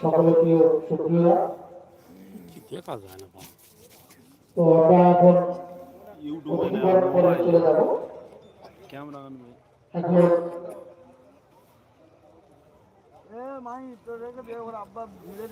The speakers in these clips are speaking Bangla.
সকলের প্রিয় না তো আমরা এখন চলে যাব। এখন মাই তো রেখে দে, ওর আব্বা ভিড়ের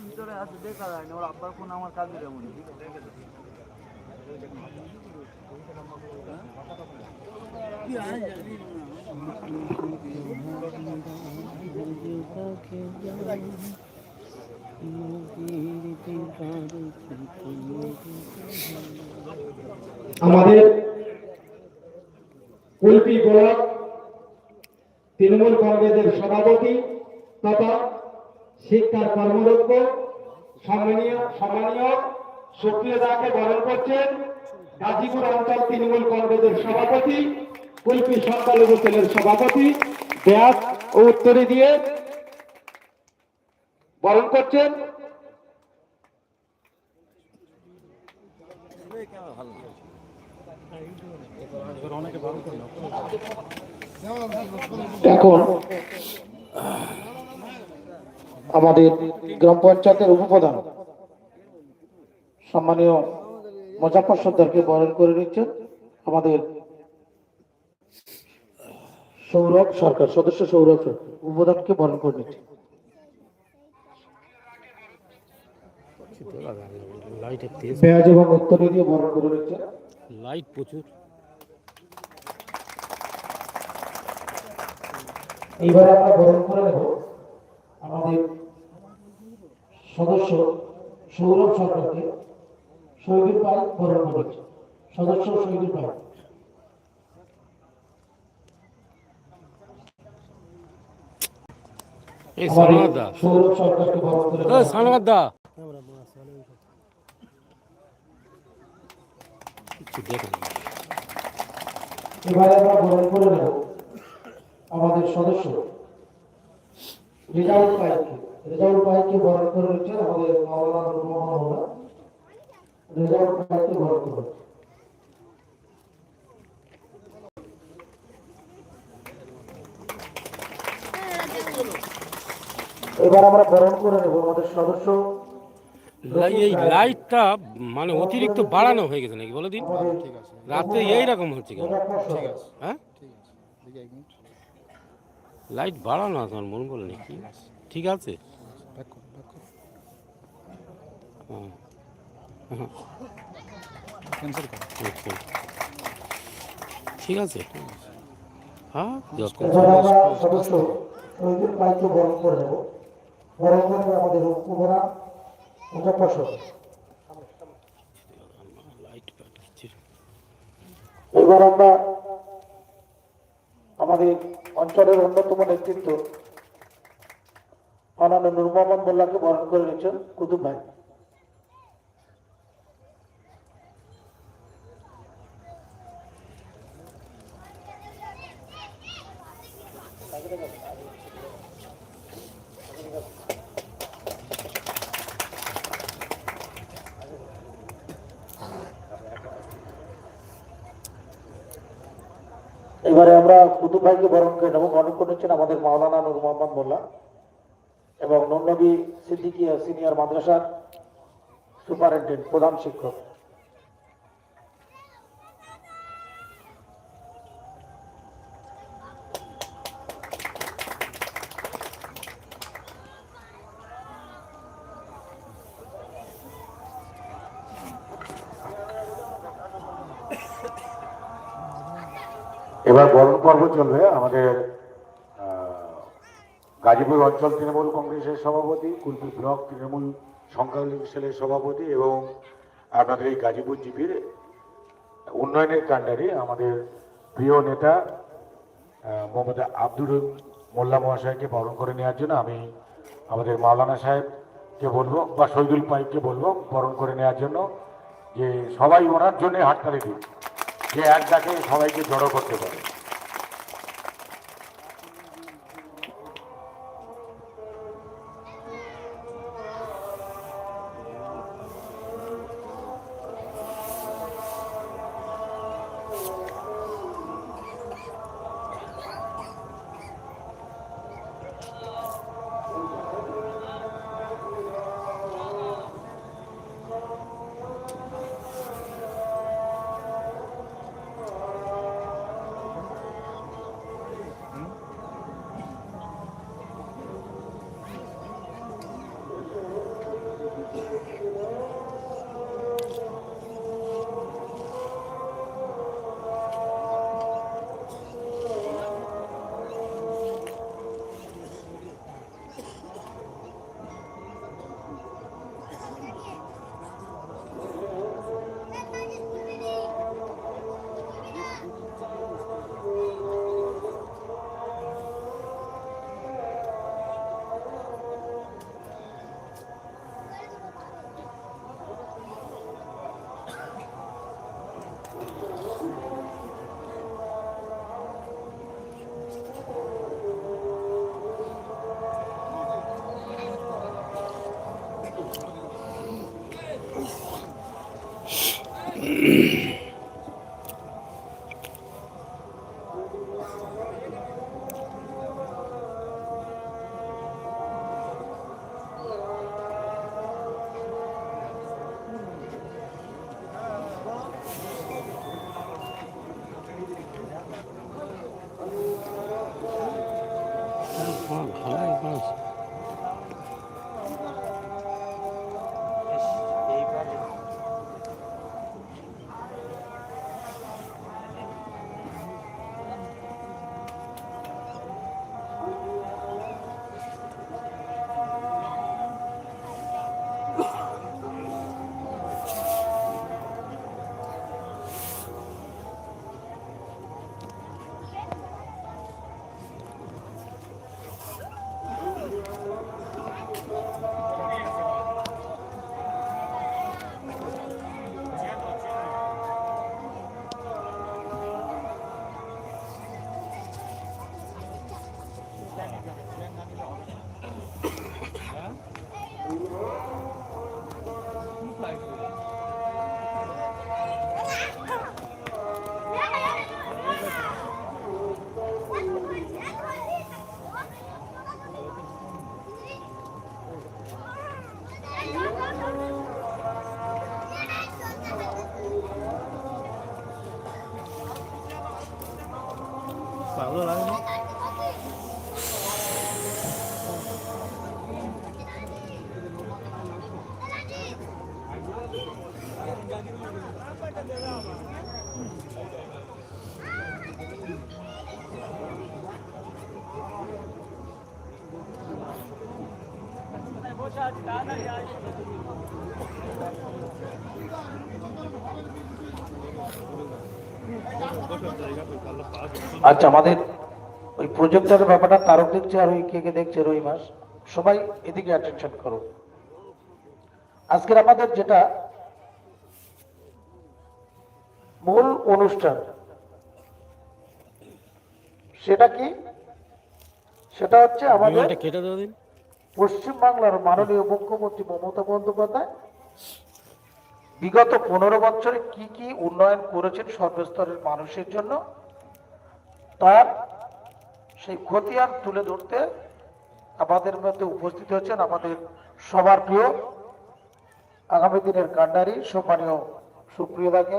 আমাদের কুলপি ব্লক তৃণমূল কংগ্রেসের সভাপতি তথা শিক্ষার কর্মরত সম্মানীয় সম্মানীয় সুপ্রিয় দাকে বরণ করছেন গাজীপুর অঞ্চল তৃণমূল কংগ্রেসের সভাপতি, কুলপি সংখ্যালঘু সেলের সভাপতি, ব্যাস ও উত্তরে দিয়ে বরণ করছেন? এখন আমাদের গ্রাম পঞ্চায়েতের উপপ্রধান সম্মানীয় মোজাফর সর্দারকে বরণ করে নিচ্ছেন আমাদের সৌরভ সরকার, সদস্য সৌরভ উপপ্রধানকে বরণ করে নিচ্ছেন। লাইটের তেজ। পেঁয়াজ এবং উত্তরে দিয়ে বরণ করে নিচ্ছেন লাইট প্রচুর। এইবার আমরা বরণ করে নেব আমাদের সদস্য সৌরভ সরকারকে। শহীদুল পাল বরণ করেছে সদস্য শহীদুল পাল। সৌরভ সরকারকে বরণ করে ও এবারে আমরা বরণ করে নেব আমাদের সদস্য। রেজাউল পাইককে। রেজাউল পাইককে বরণ করে নিচ্ছেন আমাদের মাওলানা রেজাউল পাইককে বরণ করে এবার আমরা বরণ করে নেব আমাদের সদস্য। এই লাইটটা মানে অতিরিক্ত বাড়ানো হয়ে গেছে নাকি? বলে দিন। রাতে এইরকম হচ্ছে কেন? ঠিক আছে হ্যাঁ? লাইট বাড়ানো আছে আমার মন বলে নাকি? ঠিক আছে। ঠিক আছে। হ্যাঁ? যত লাইট পাঠাচ্ছি এবার আমরা আমাদের অঞ্চলের অন্যতম নেতৃত্ব অনান্য নূর মোহাম্মদ মোল্লাকে বরণ করে নিচ্ছেন কুতুব ভাই এবারে আমরা কুতুব ভাইকে বরণ করে নেব। বরণ করে নিচ্ছেন আমাদের মাওলানা নুর মোহাম্মদ মোল্লা এবং নন্নবী সিদ্দিকিয়া সিনিয়র মাদ্রাসার সুপারিনটেন্ডেন্ট, প্রধান শিক্ষক এবার বরণ পর্ব চলবে আমাদের গাজীপুর অঞ্চল তৃণমূল কংগ্রেসের সভাপতি, কুলপি ব্লক তৃণমূল সংখ্যালঘু সেলের সভাপতি এবং আপনাদের এই গাজীপুর জিপির উন্নয়নের কাণ্ডারি আমাদের প্রিয় নেতা মোহাম্মদ আব্দুর মোল্লা মহাশয়কে বরণ করে নেওয়ার জন্য আমি আমাদের মাওলানা সাহেবকে বলব বা শহীদুল পাইককে বলব বরণ করে নেওয়ার জন্য যে সবাই ওনার জন্য হাততালি দিন, যে এক ডাকে সবাইকে জড়ো করতে পারে। aula lá, né? Thank you. আচ্ছা আমাদের ওই প্রজেক্টরের ব্যাপারটা তারক দেখছে আর ওই কে কে দেখছে রই মাস সবাই এদিকে অ্যাটেনশন করো। আজকের আমাদের যেটা মূল অনুষ্ঠান সেটা কি? সেটা হচ্ছে আমাদের দিন। পশ্চিমবাংলার মাননীয় মুখ্যমন্ত্রী মমতা বন্দ্যোপাধ্যায় বিগত পনেরো বছরে কি কি উন্নয়ন করেছেন সর্বস্তরের মানুষের জন্য? তার সেই খতিয়ান তুলে ধরতে আমাদের মধ্যে উপস্থিত হচ্ছেন আমাদের সবার প্রিয়, আগামী দিনের কান্ডারি সম্মানীয় সুপ্রিয়দাকে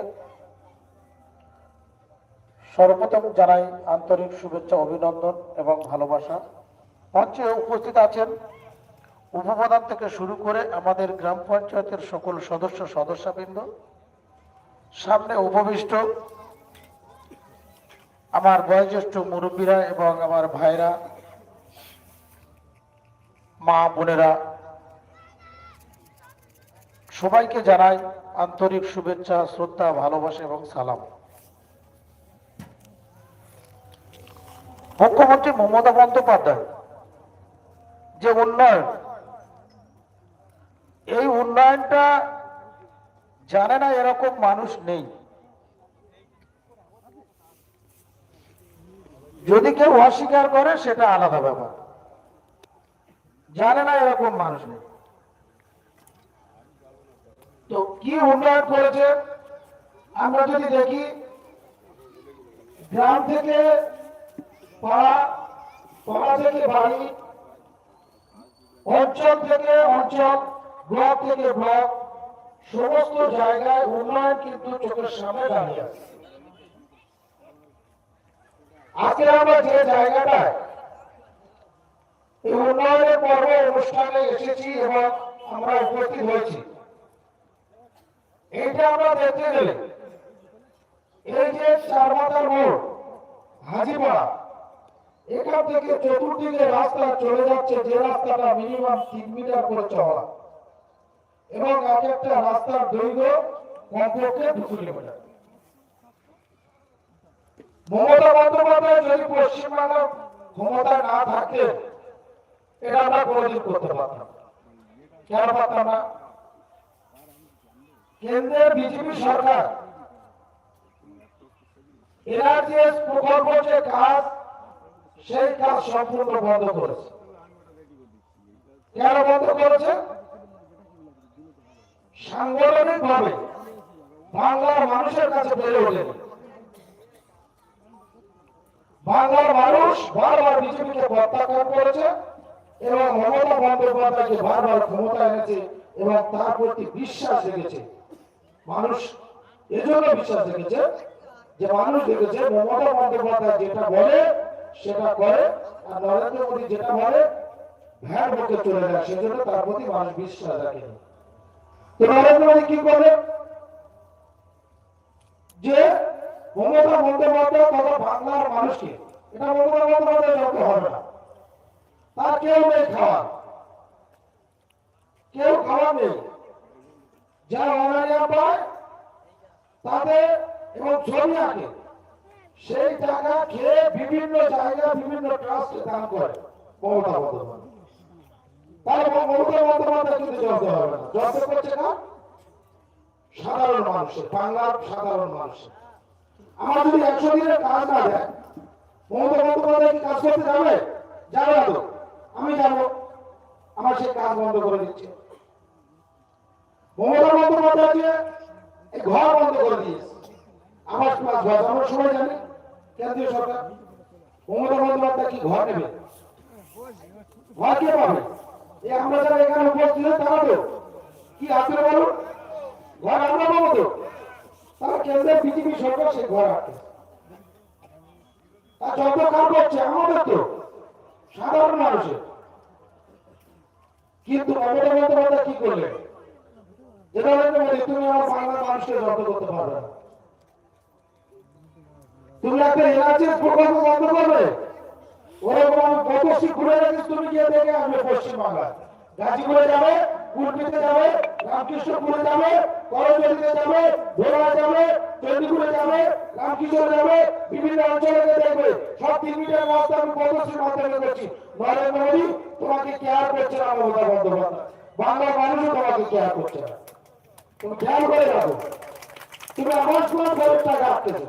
সর্বপ্রথম জানাই আন্তরিক শুভেচ্ছা, অভিনন্দন এবং ভালোবাসা। মঞ্চে উপস্থিত আছেন উপপ্রধান থেকে শুরু করে আমাদের গ্রাম পঞ্চায়েতের সকল সদস্য, সদস্যবৃন্দ, সামনে উপবিষ্ট আমার বয়োজ্যেষ্ঠ মুরব্বীরা এবং আমার ভাইরা, মা বোনেরা, সবাইকে জানাই আন্তরিক শুভেচ্ছা, শ্রদ্ধা, ভালোবাসা এবং সালাম। মুখ্যমন্ত্রী মমতা বন্দ্যোপাধ্যায় যে উন্নয়ন এই উন্নয়নটা জানে না এরকম মানুষ নেই। যদি কেউ অস্বীকার করে, সেটা আলাদা ব্যাপার। জানে না এরকম মানুষ নেই। তো কি উন্নয়ন করেছে? আমরা যদি দেখি, গ্রাম থেকে পাড়া পাড়া থেকে বাড়ি, অঞ্চল থেকে অঞ্চল ব্লক থেকে ব্লক, সমস্ত জায়গায় উন্নয়ন কিন্তু চোখের সামনে দাঁড়িয়ে আছে। আজকে আমরা যে জায়গাটায় এই উন্নয়নের পর্ব অনুষ্ঠানে এসেছি এবং আমরা উপস্থিত হয়েছি, এইটা আমরা দেখতে গেলে এই যে চারমাথার মোড়, হাজিপাড়া, এখান থেকে চতুর্দিকে রাস্তা চলে যাচ্ছে, যে রাস্তাটা মিনিমাম তিন মিটার করে চওড়া। এবং এক একটা রাস্তার দৈর্ঘ্য কমপক্ষে দু কিলোমিটার। মমতা বন্দ্যোপাধ্যায় যদি পশ্চিমবাংলার ক্ষমতা না থাকে, এটা আমরা করতে পারতাম কেন পারতাম না? কেন্দ্রের বিজেপি সরকার এনআরজিএস প্রকল্প যে কাজ, সেই কাজ সম্পূর্ণ বন্ধ করেছে। কেন বন্ধ করেছে? সাংগঠনিক ভাবে বাংলার মানুষের কাছে বেড়ে ওঠেনি বাংলার মানুষ বারবার বিজেপিকে প্রত্যাখ্যান করেছে এবং মমতা বন্দ্যোপাধ্যায়কে বারবার ক্ষমতা এনেছে এবং তার প্রতি বিশ্বাস রেখেছে। মানুষ এজন্য বিশ্বাস রেখেছে যে মানুষ দেখেছে মমতা বন্দ্যোপাধ্যায় যেটা বলে সেটা করে আর নরেন্দ্র মোদী যেটা বলে ভ্যান বুকে চলে যায়, সেজন্য তার প্রতি মানুষ বিশ্বাস রাখে। কি যে মমতা বন্দ্যোপাধ্যায় তথা বাংলার মানুষকে, এটা মমতা বন্দ্যোপাধ্যায় হবে না। তার কেউ নেই খাওয়ার। কেউ খাওয়ার নেই। যারা অনারিয়া পায়, তাদের এবং ছবি আঁকে, সেই টাকা খেয়ে বিভিন্ন জায়গায় বিভিন্ন ট্রাস্টে দান করে মমতা বন্দ্যোপাধ্যায়। তাহলে মমতা বন্দ্যোপাধ্যায় কিন্তু জব্দ হবে না জব্দ করছে না সাধারণ মানুষের বাংলার সাধারণ মানুষের আমার যদি একশো দিনের কাজ না দেয় মমতা বন্দ্যোপাধ্যায় কি কাজ করতে যাবে যাবে তো আমি যাব আমার সেই কাজ বন্ধ করে দিচ্ছে মমতা বন্দ্যোপাধ্যায়কে ঘর বন্ধ করে দিয়েছে আবাস প্লাস ঘর আমরা সবাই জানি কেন্দ্রীয় সরকার মমতা বন্দ্যোপাধ্যায় কি ঘর নেবে? ঘর কে পাবে? আমরা এখানে সাধারণ মানুষের। কিন্তু মমতা বন্দ্যোপাধ্যায় কি করলেন যেটা তুমি আমার বাংলার মানুষকে জব্দ করতে পারবে না। তুমি একটা এনআরজিএস প্রকল্প বন্ধ করবে? ওরকম ঘুরে রেখেছি তুমি গিয়ে দেখে আসবে পশ্চিমবাংলায়। যাবে কুলপিতে যাবে, রামকৃষ্ণপুরে যাবে, করজলিতে যাবে তোমাকে কেয়ার করছে না, মমতা তোমাকে কেয়ার করছে খেয়াল করে রাখো তুমি আমার সময় আটকেছো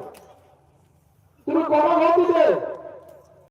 তুমি কমা ঘর